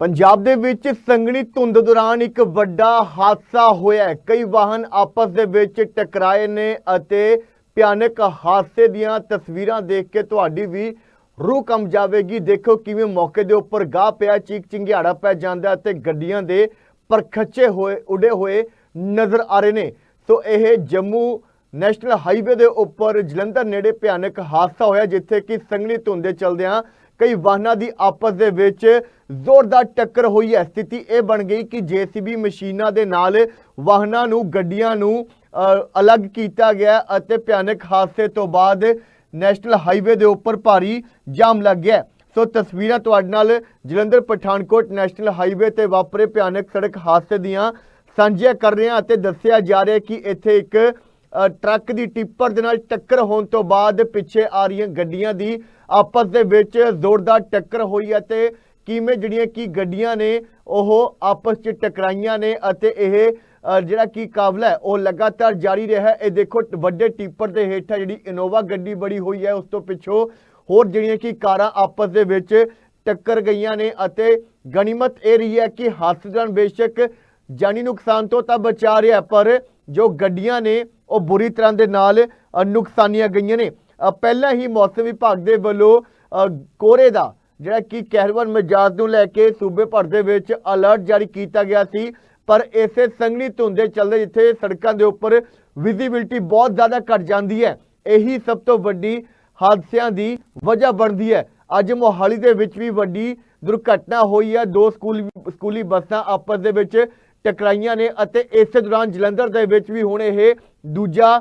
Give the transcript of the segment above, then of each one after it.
ਪੰਜਾਬ ਦੇ ਵਿੱਚ ਸੰਘਣੀ ਧੁੰਦ ਦੌਰਾਨ ਇੱਕ ਵੱਡਾ ਹਾਦਸਾ ਹੋਇਆ ਕਈ ਵਾਹਨ ਆਪਸ ਦੇ ਵਿੱਚ ਟਕਰਾਏ ਨੇ ਅਤੇ ਭਿਆਨਕ ਹਾਦਸੇ ਦੀਆਂ ਤਸਵੀਰਾਂ ਦੇਖ ਕੇ ਤੁਹਾਡੀ ਵੀ ਰੂਹ ਕੰਬ ਜਾਵੇਗੀ। ਦੇਖੋ ਕਿਵੇਂ ਮੌਕੇ ਦੇ ਉੱਪਰ ਗਾਹ ਪਿਆ, ਚੀਕ ਚਿੰਗਿਆੜਾ ਪੈ ਜਾਂਦਾ ਅਤੇ ਗੱਡੀਆਂ ਦੇ ਪਰਖੱਚੇ ਹੋਏ, ਉਡੇ ਹੋਏ ਨਜ਼ਰ ਆ ਰਹੇ ਨੇ। ਸੋ ਇਹ ਜੰਮੂ ਨੈਸ਼ਨਲ ਹਾਈਵੇ ਦੇ ਉੱਪਰ ਜਲੰਧਰ ਨੇੜੇ ਭਿਆਨਕ ਹਾਦਸਾ ਹੋਇਆ, ਜਿੱਥੇ ਕਿ ਸੰਘਣੀ ਧੁੰਦ ਦੇ ਚਲਦਿਆਂ ਕਈ ਵਾਹਨਾਂ ਦੀ ਆਪਸ ਦੇ ਵਿੱਚ ਜ਼ੋਰਦਾਰ ਟੱਕਰ ਹੋਈ ਹੈ। ਸਥਿਤੀ ਇਹ ਬਣ ਗਈ ਕਿ ਜੀਸੀਬੀ ਮਸ਼ੀਨਾਂ ਦੇ ਨਾਲ ਵਾਹਨਾਂ ਨੂੰ, ਗੱਡੀਆਂ ਨੂੰ ਅਲੱਗ ਕੀਤਾ ਗਿਆ ਅਤੇ ਭਿਆਨਕ ਹਾਦਸੇ ਤੋਂ ਬਾਅਦ ਨੈਸ਼ਨਲ ਹਾਈਵੇ ਦੇ ਉੱਪਰ ਭਾਰੀ ਜਾਮ ਲੱਗ ਗਿਆ। ਸੋ ਤਸਵੀਰਾਂ ਤੁਹਾਡੇ ਨਾਲ ਜਲੰਧਰ ਪਠਾਨਕੋਟ ਨੈਸ਼ਨਲ ਹਾਈਵੇ ਤੇ ਵਾਪਰੇ ਭਿਆਨਕ ਸੜਕ ਹਾਦਸੇ ਦੀਆਂ ਸਾਂਝੀਆਂ ਕਰ ਰਹੇ ਹਾਂ ਅਤੇ ਦੱਸਿਆ ਜਾ ਰਿਹਾ ਕਿ ਇੱਥੇ ਇੱਕ ਟਰੱਕ ਦੀ ਟਿੱਪਰ ਦੇ ਨਾਲ ਟੱਕਰ ਹੋਣ ਤੋਂ ਬਾਅਦ ਪਿੱਛੇ ਆ ਰਹੀਆਂ ਗੱਡੀਆਂ ਦੀ ਆਪਸ ਦੇ ਵਿੱਚ ਜ਼ੋਰਦਾਰ ਟੱਕਰ ਹੋਈ ਅਤੇ ਕਿਵੇਂ ਜਿਹੜੀਆਂ ਕੀ ਗੱਡੀਆਂ ਨੇ ਉਹ ਆਪਸ 'ਚ ਟਕਰਾਈਆਂ ਨੇ ਅਤੇ ਇਹ ਜਿਹੜਾ ਕੀ ਕਾਬਲਾ ਹੈ, ਉਹ ਲਗਾਤਾਰ ਜਾਰੀ ਰਿਹਾ ਇਹ ਦੇਖੋ ਵੱਡੇ ਟੀਪਰ ਦੇ ਹੇਠਾਂ ਜਿਹੜੀ ਇਨੋਵਾ ਗੱਡੀ ਬੜੀ ਹੋਈ ਹੈ, ਉਸ ਤੋਂ ਪਿੱਛੋਂ ਹੋਰ ਜਿਹੜੀਆਂ ਕੀ ਕਾਰਾਂ ਆਪਸ ਦੇ ਵਿੱਚ ਟੱਕਰ ਗਈਆਂ ਨੇ ਅਤੇ ਗਣੀਮਤ ਇਹ ਰਹੀ ਹੈ ਕਿ ਹਾਦਸੇ ਬੇਸ਼ੱਕ ਜਾਨੀ ਨੁਕਸਾਨ ਤੋਂ ਤਾਂ ਬਚਾ ਰਿਹਾ ਪਰ ਜੋ ਗੱਡੀਆਂ ਨੇ, ਉਹ ਬੁਰੀ ਤਰ੍ਹਾਂ ਦੇ ਨਾਲ ਨੁਕਸਾਨੀਆਂ ਗਈਆਂ ਨੇ। ਪਹਿਲਾਂ ਹੀ ਮੌਸਮ ਵਿਭਾਗ ਦੇ ਵੱਲੋਂ ਅ, ਕੋਹਰੇ ਦਾ ਜਿਹੜਾ ਕਿ ਕਹਿਰਵਨ ਮਿਜਾਜ਼ ਨੂੰ ਲੈ ਕੇ ਸੂਬੇ ਭਰ ਦੇ ਵਿੱਚ ਅਲਰਟ ਜਾਰੀ ਕੀਤਾ ਗਿਆ ਸੀ। ਪਰ ਇਸੇ ਸੰਘਣੀ ਧੁੰਦ ਦੇ ਚੱਲਦੇ ਜਿੱਥੇ ਸੜਕਾਂ ਦੇ ਉੱਪਰ ਵਿਜ਼ਿਬਿਲਟੀ ਬਹੁਤ ਜ਼ਿਆਦਾ ਘਟ ਜਾਂਦੀ ਹੈ ਇਹੀ ਸਭ ਤੋਂ ਵੱਡੀ ਹਾਦਸਿਆਂ ਦੀ ਵਜ੍ਹਾ ਬਣਦੀ ਹੈ। ਅੱਜ ਮੋਹਾਲੀ ਦੇ ਵਿੱਚ ਵੀ ਵੱਡੀ ਦੁਰਘਟਨਾ ਹੋਈ ਹੈ। ਦੋ ਸਕੂਲ ਸਕੂਲੀ ਬੱਸਾਂ ਆਪਸ ਦੇ ਵਿੱਚ ਟਕਰਾਈਆਂ ਨੇ ਅਤੇ ਇਸੇ ਦੌਰਾਨ ਜਲੰਧਰ ਦੇ ਵਿੱਚ ਵੀ ਹੁਣ ਇਹ ਦੂਜਾ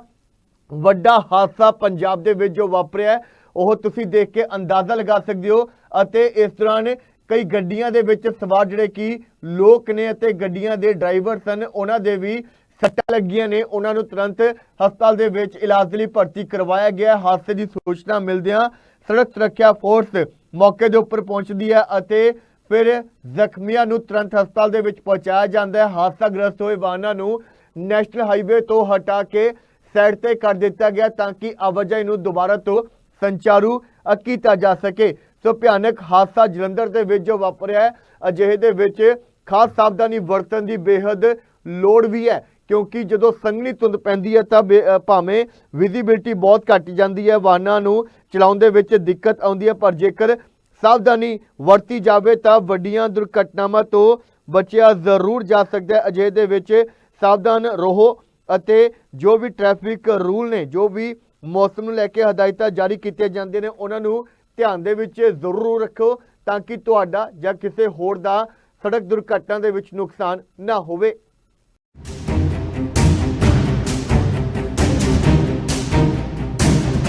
ਵੱਡਾ ਹਾਦਸਾ ਪੰਜਾਬ ਦੇ ਵਿੱਚ ਜੋ ਵਾਪਰਿਆ ਉਹ ਤੁਸੀਂ ਦੇਖ ਕੇ ਅੰਦਾਜ਼ਾ ਲਗਾ ਸਕਦੇ ਹੋ ਅਤੇ ਇਸ ਦੌਰਾਨ ਕਈ ਗੱਡੀਆਂ ਦੇ ਵਿੱਚ ਸਵਾਰ ਜਿਹੜੇ ਕਿ ਲੋਕ ਨੇ ਅਤੇ ਗੱਡੀਆਂ ਦੇ ਡਰਾਈਵਰ ਸਨ, ਉਹਨਾਂ ਦੇ ਵੀ ਸੱਟਾਂ ਲੱਗੀਆਂ ਨੇ। ਉਹਨਾਂ ਨੂੰ ਤੁਰੰਤ ਹਸਪਤਾਲ ਦੇ ਵਿੱਚ ਇਲਾਜ ਲਈ ਭਰਤੀ ਕਰਵਾਇਆ ਗਿਆ। ਹਾਦਸੇ ਦੀ ਸੂਚਨਾ ਮਿਲਦਿਆਂ ਸੜਕ ਸੁਰੱਖਿਆ ਫੋਰਸ ਮੌਕੇ ਦੇ ਉੱਪਰ ਪਹੁੰਚਦੀ ਹੈ ਅਤੇ ਫਿਰ ਜ਼ਖਮੀਆਂ ਨੂੰ ਤੁਰੰਤ ਹਸਪਤਾਲ ਦੇ ਵਿੱਚ ਪਹੁੰਚਾਇਆ ਜਾਂਦਾ ਹੈ। ਹਾਦਸਾ ਗ੍ਰਸਤ ਹੋਏ ਵਾਹਨਾਂ ਨੂੰ ਨੈਸ਼ਨਲ ਹਾਈਵੇ ਤੋਂ ਹਟਾ ਕੇ ਸਾਈਡ ਤੇ ਕਰ ਦਿੱਤਾ ਗਿਆ ਤਾਂ ਕਿ ਆਵਾਜਾਈ ਨੂੰ ਦੁਬਾਰਾ ਤੋਂ ਸੰਚਾਰੂ ਕੀਤਾ ਜਾ ਸਕੇ। ਸੋ ਭਿਆਨਕ ਹਾਦਸਾ ਜਲੰਧਰ ਦੇ ਵਿੱਚ ਜੋ ਵਾਪਰਿਆ ਹੈ, ਅਜਿਹੇ ਦੇ ਵਿੱਚ ਖਾਸ ਸਾਵਧਾਨੀ ਵਰਤਣ ਦੀ ਬੇਹੱਦ ਲੋੜ ਵੀ ਹੈ, ਕਿਉਂਕਿ ਜਦੋਂ ਸੰਘਣੀ ਧੁੰਦ ਪੈਂਦੀ ਹੈ ਤਾਂ ਬੇ- ਭਾਵੇਂ ਵਿਜ਼ਿਬਿਲਟੀ ਬਹੁਤ ਘੱਟ ਜਾਂਦੀ ਹੈ, ਵਾਹਨਾਂ ਨੂੰ ਚਲਾਉਣ ਦੇ ਵਿੱਚ ਦਿੱਕਤ ਆਉਂਦੀ ਹੈ, ਪਰ ਜੇਕਰ ਸਾਵਧਾਨੀ ਵਰਤੀ ਜਾਵੇ ਤਾਂ ਵੱਡੀਆਂ ਦੁਰਘਟਨਾਵਾਂ ਤੋਂ ਬਚਿਆ ਜ਼ਰੂਰ ਜਾ ਸਕਦਾ ਹੈ। ਅਜਿਹੇ ਦੇ ਵਿੱਚ ਸਾਵਧਾਨ ਰਹੋ। ਅਤੇ ਜੋ ਵੀ ਟ੍ਰੈਫਿਕ ਰੂਲ ਨੇ, ਜੋ ਵੀ ਮੌਸਮ ਨੂੰ ਲੈ ਕੇ ਹਦਾਇਤਾਂ ਜਾਰੀ ਕੀਤੀਆਂ ਜਾਂਦੀਆਂ ਨੇ, ਉਹਨਾਂ ਨੂੰ ਧਿਆਨ ਦੇ ਵਿੱਚ ਜ਼ਰੂਰ ਰੱਖੋ ਤਾਂ ਕਿ ਤੁਹਾਡਾ ਜਾਂ ਕਿਸੇ ਹੋਰ ਦਾ ਸੜਕ ਦੁਰਘਟਨਾ ਦੇ ਵਿੱਚ ਨੁਕਸਾਨ ਨਾ ਹੋਵੇ।